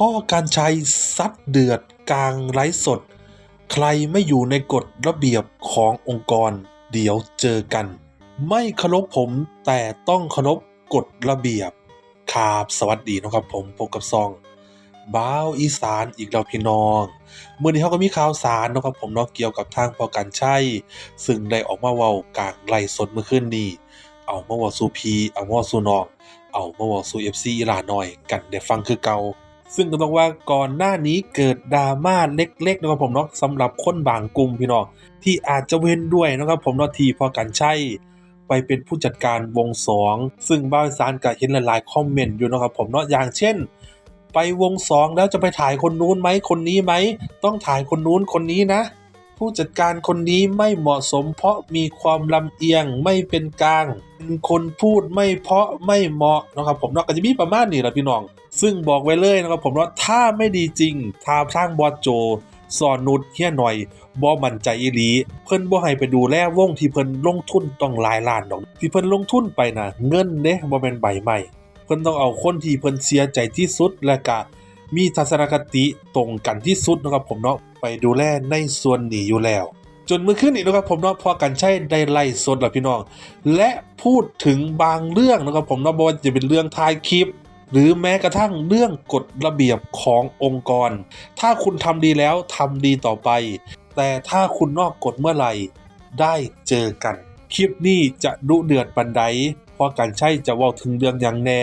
พ่อการชัยซัดเดือดกลางไลฟ์สด ใครไม่อยู่ในกฎระเบียบขององค์กร เดี๋ยวเจอกัน ไม่เคารพผมแต่ต้องเคารพกฎระเบียบครับสวัสดีนะครับผมพบกับซองบ้าวอีสานอีกแล้วพี่น้องเมื่อนี้เขาก็มีข่าวสารนะครับผมเนาะเกี่ยวกับทางพอการชัยซึ่งได้ออกมาเว้ากลางไลฟ์สดเมื่อคืนนี้เอามาว้าสู่พีเอามาว้าสู่น้อง เอามาว้าสู่ FC อีหลาน้อย กันได้ฟังคือเก่า ซึ่งก็ต้องว่าก่อนหน้านี้เกิดดราม่าเล็กๆนะครับผมเนาะสำหรับคนบางกลุ่มพี่น้องที่อาจจะเว้นด้วยนะครับผมเนาะทีพอกันใช่ไปเป็นผู้จัดการวงสองซึ่งบ้าวอีสารก็เห็นหลายๆคอมเมนต์อยู่นะครับผมเนาะอย่างเช่น ไปวงสองแล้วจะไปถ่ายคนนู้นไหมคนนี้ไหมต้องถ่ายคนนู้นคนนี้นะ ผู้จัดการคนนี้ไม่เหมาะสมเพราะมีความลำเอียงไม่เป็นกลาง คนพูดไม่เพาะไม่เหมาะนะครับผมเนาะก็จะมีประมาณนี้แหละพี่น้อง ซึ่งบอกไว้เลยนะครับผมว่าถ้าไม่ดีจริงทางทางบอสโจสอนนุดเฮียหน่อยบ่มั่นใจอีหลี เพิ่นบ่ให้ไปดูแลวงที่เพิ่นลงทุนต้องหลายล้านดอก ที่เพิ่นลงทุนไปนะเงินเด้บ่แม่นใบใหม่ เพิ่นต้องเอาคนที่เพิ่นเสียใจที่สุดและก็มีทัศนคติตรงกันที่สุดนะครับผมเนาะไปดูแลในส่วนนี้อยู่แล้ว จนเมื่อคืนนี้นะครับผมนาะพอกันใช้ได้ไล่สดแล้วพี่น้อง และพูดถึงบางเรื่องนะครับผมนาะบ่ว่าจะเป็นเรื่องถ่ายคลิป หรือแม้กระทั่งเรื่องกฎระเบียบขององค์กร ถ้าคุณทำดีแล้วทำดีต่อไป แต่ถ้าคุณนอกกฎเมื่อไหร่ได้เจอกัน คลิปนี้จะดุเดือดปันใดพราะการใช่จะว่าถึงเรื่องอย่างแน่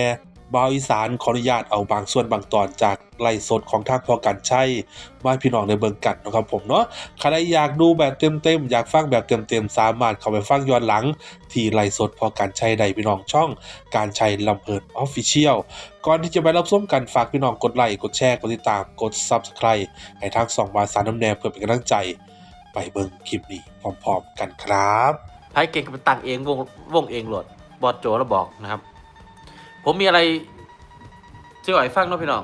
บาวอีสานขออนุญาตเอาบางส่วนบางตอนจากไลฟ์สดของทางพอการใช่มาพี่น้องในเบิงกันนะครับผมเนาะใครอยากดูแบบเต็มๆอยากฟังแบบเต็มๆสามารถเข้าไปฟังย้อนหลัง ที่ไลฟ์สดพอการใช้ใดพี่น้องช่อง การใช้ลำเพลินออฟฟิเชียลก่อนที่จะไปรับชมกันฝากพี่น้องกดไลค์กดแชร์กดติดตามกด Subscribe ให้ทางสองบาสารน้ำแนวเพื่อเป็นกำลังใจไปเบิ่งคลิปนี้พร้อมๆกันครับไพ่เก่งก็ไปตั้งเองวงวงเองโหลดบอสโจแล้วบอกนะครับ ผมมีอะไรจะอ่อยฟังเนาะพี่น้อง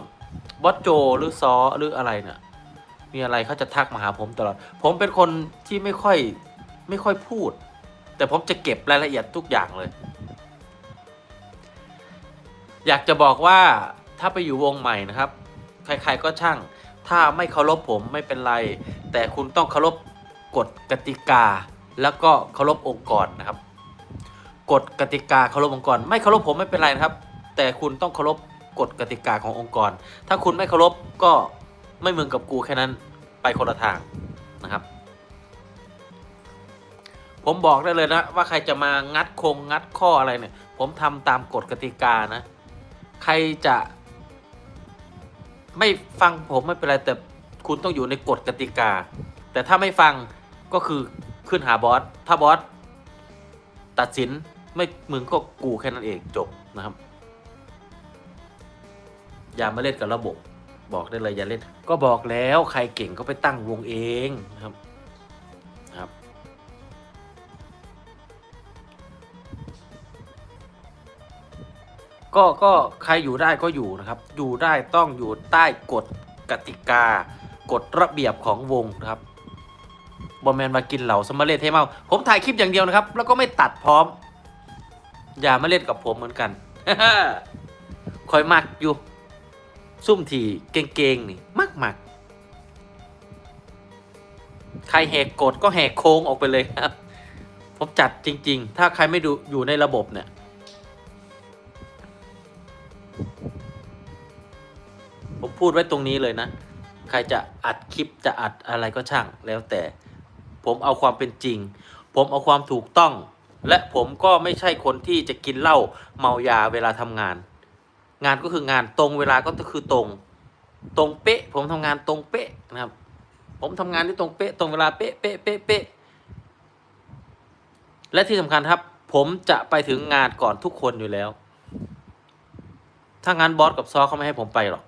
บอสโจหรือซอหรืออะไรเนี่ยมีอะไรเขาจะทักมาหาผมตลอด ผมเป็นคนที่ไม่ค่อยไม่ค่อยพูด แต่ผมจะเก็บรายละเอียดทุกอย่างเลย อยากจะบอกว่าถ้าไปอยู่วงใหม่นะครับ ใครๆก็ช่าง ถ้าไม่เคารพผมไม่เป็นไร แต่คุณต้องเคารพกฎกติกา แล้วก็เคารพองค์กรนะครับกฎกติกาเคารพองค์กร ไม่เคารพผมไม่เป็นไรนะครับ แต่คุณต้องเคารพกฎกติกาขององค์กร ถ้าคุณไม่เคารพก็ไม่มึงกับกูแค่นั้นไปคนละทางนะครับ ผมบอกได้เลยนะ ว่าใครจะมางัดคงงัดข้ออะไรเนี่ย ผมทำตามกฎกติกานะ ใครจะ ไม่ฟังผมไม่เป็นไรแต่คุณต้องอยู่ในกฎกติกา แต่ถ้าไม่ฟังก็คือขึ้นหาบอส ถ้าบอสตัดสินไม่มึงก็กูแค่นั้นเองจบนะครับ อย่ามาเล่นกับระบบ บอกได้เลยอย่าเล่น ก็บอกแล้วใครเก่งก็ไปตั้งวงเองนะครับครับก็ก็ใครอยู่ได้ก็อยู่นะครับ อยู่ได้ต้องอยู่ใต้กฎกติกากฎระเบียบของวงนะครับบอมแมนมากินเหล่าสมมาเลเทเมาผมถ่ายคลิปอย่างเดียวนะครับ แล้วก็ไม่ตัดพร้อม อย่ามาเล่นกับผมเหมือนกันคอยมักอยู่ ซุ่มทีเก่งๆนี่มักมักใครแหกกฎก็แหกโค้งออกไปเลยครับ ผมจัดจริง ๆ ถ้าใครไม่ดูอยู่ในระบบเนี่ย ผมพูดไว้ตรงนี้เลยนะ ใครจะอัดคลิปจะอัดอะไรก็ช่างแล้วแต่ ผมเอาความเป็นจริง ผมเอาความถูกต้อง และผมก็ไม่ใช่คนที่จะกินเหล้าเมายาเวลาทำงาน งานก็คืองานตรงเวลาก็คือตรง ตรงเป๊ะ ผมทำงานตรงเป๊ะนะครับ ผมทำงานที่ตรงเป๊ะตรงเวลาเป๊ะเป๊ะเป๊ะเป๊ะและที่สำคัญครับ ผมจะไปถึงงานก่อนทุกคนอยู่แล้ว ถ้างานบอสกับซอเขาไม่ให้ผมไปหรอก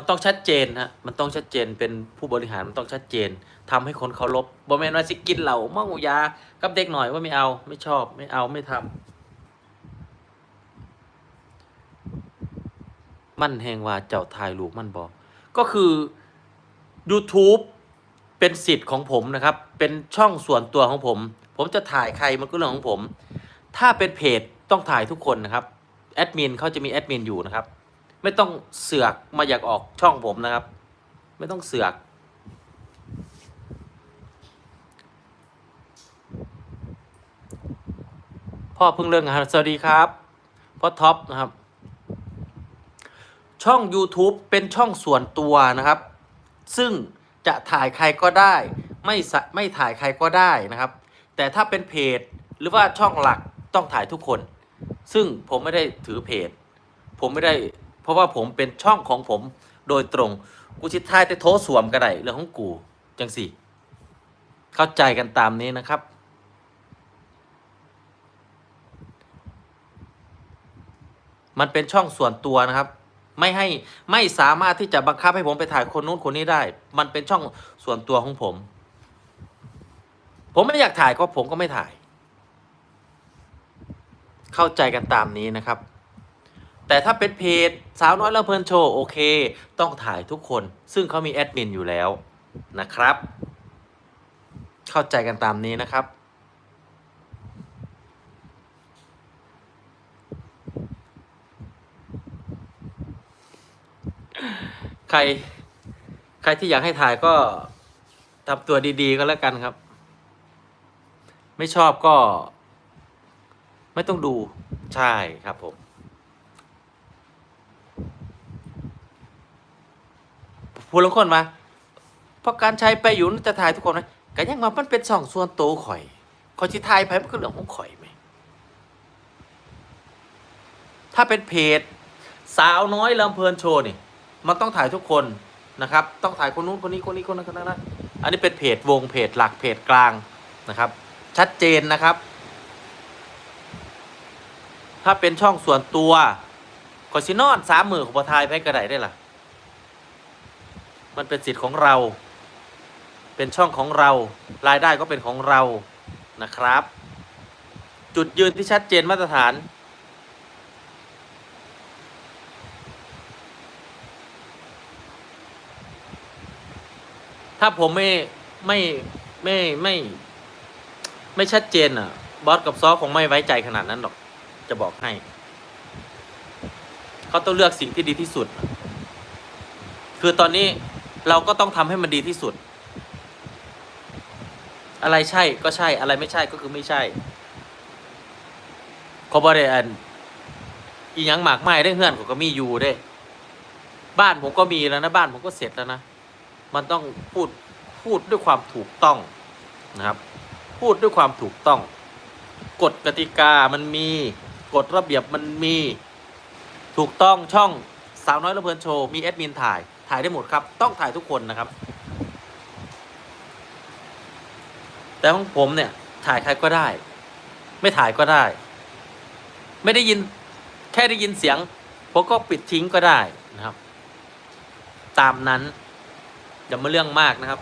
มันต้องชัดเจนฮะมันต้องชัดเจนเป็นผู้บริหารมันต้องชัดเจนทำให้คนเคารพบอแมนว่าสิกินเหล่าเมายากับเด็กหน่อยว่าไม่เอาไม่ชอบไม่เอาไม่ทำมันแหงว่าเจ้าทายลูกมันบอกก็คือ YouTube เป็นสิทธิ์ของผมนะครับ เป็นช่องส่วนตัวของผม ผมจะถ่ายใครมันก็เรื่องของผม ถ้าเป็นเพจต้องถ่ายทุกคนนะครับ แอดมินเขาจะมีแอดมินอยู่นะครับ ไม่ต้องเสือกมาอยากออกช่องผมนะครับ ไม่ต้องเสือก พ่อเพิ่งเลิกงานสวัสดีครับพ่อท็อปนะครับ ช่อง YouTube เป็นช่องส่วนตัวนะครับ ซึ่งจะถ่ายใครก็ได้ ไม่ไม่ถ่ายใครก็ได้นะครับ แต่ถ้าเป็นเพจหรือว่าช่องหลักต้องถ่ายทุกคน ซึ่งผมไม่ได้ถือเพจผมไม่ได้ ราะว่าผมเป็นช่องของผมโดยตรง กูชิดท้ายแต่โทษสวมก็ได้เรื่องของกูจังสิเข้าใจกันตามนี้นะครับ มันเป็นช่องส่วนตัวนะครับ ไม่ให้ไม่สามารถที่จะบังคับให้ผมไปถ่ายคนนู้นคนนี้ได้ มันเป็นช่องส่วนตัวของผม ผมไม่อยากถ่ายก็ผมก็ไม่ถ่าย เข้าใจกันตามนี้นะครับ แต่ถ้าเป็นเพจสาวน้อยแล้วเพลินโชว์โอเค ต้องถ่ายทุกคน ซึ่งเขามีแอดมินอยู่แล้วนะครับ เข้าใจกันตามนี้นะครับ ใคร ใครที่อยากให้ถ่ายก็ทำตัวดีๆก็แล้วกันครับ ไม่ชอบก็ ไม่ต้องดูใช่ครับผม ผู้ลงคนมาเพราะการใช้ไปอยู่นั่นจะถ่ายทุกคนนะก็ยังมามันเป็นสองส่วนตัวข่อยข่อยที่ถ่ายไปมันก็เรื่องของข่อยไหมถ้าเป็นเพจสาวน้อยลำเพลินโชว์นี่ มันต้องถ่ายทุกคนนะครับ ต้องถ่ายคนนู้นคนนี้คนนี้คนนั้นคนนั้นอันนี้เป็นเพจวงเพจหลักเพจกลางนะครับ ชัดเจนนะครับ ถ้าเป็นช่องส่วนตัวกอชินอนสามหมื่นของประทายไปกระไดได้ล่ะ มันเป็นสิทธิ์ของเรา เป็นช่องของเรา รายได้ก็เป็นของเรานะครับ จุดยืนที่ชัดเจนมาตรฐานถ้าผมไม่ไม่ไม่ไม่ ไม่ชัดเจนอะ บอสกับซอคงไม่ไว้ใจขนาดนั้นหรอก จะบอกให้ เขาต้องเลือกสิ่งที่ดีที่สุด คือตอนนี้ เราก็ต้องทำให้มันดีที่สุด อะไรใช่ก็ใช่ อะไรไม่ใช่ก็คือไม่ใช่ขอบริอันอีหยังหมากไม้ได้เฮื่อนผมก็มีอยู่ได้ บ้านผมก็มีแล้วนะบ้านผมก็เสร็จแล้วนะ มันต้องพูดพูดด้วยความถูกต้องนะครับ พูดด้วยความถูกต้องกฎกติกามันมีกฎระเบียบมันมี ถูกต้องช่องสาวน้อยระเพลินโชว์มีแอดมินถ่าย ถ่ายได้หมดครับ ต้องถ่ายทุกคนนะครับ แต่ของผมเนี่ย ถ่ายใครก็ได้ ไม่ถ่ายก็ได้ ไม่ได้ยินแค่ได้ยินเสียงผมก็ปิดทิ้งก็ได้นะครับ ตามนั้นอย่ามาเรื่องมากนะครับ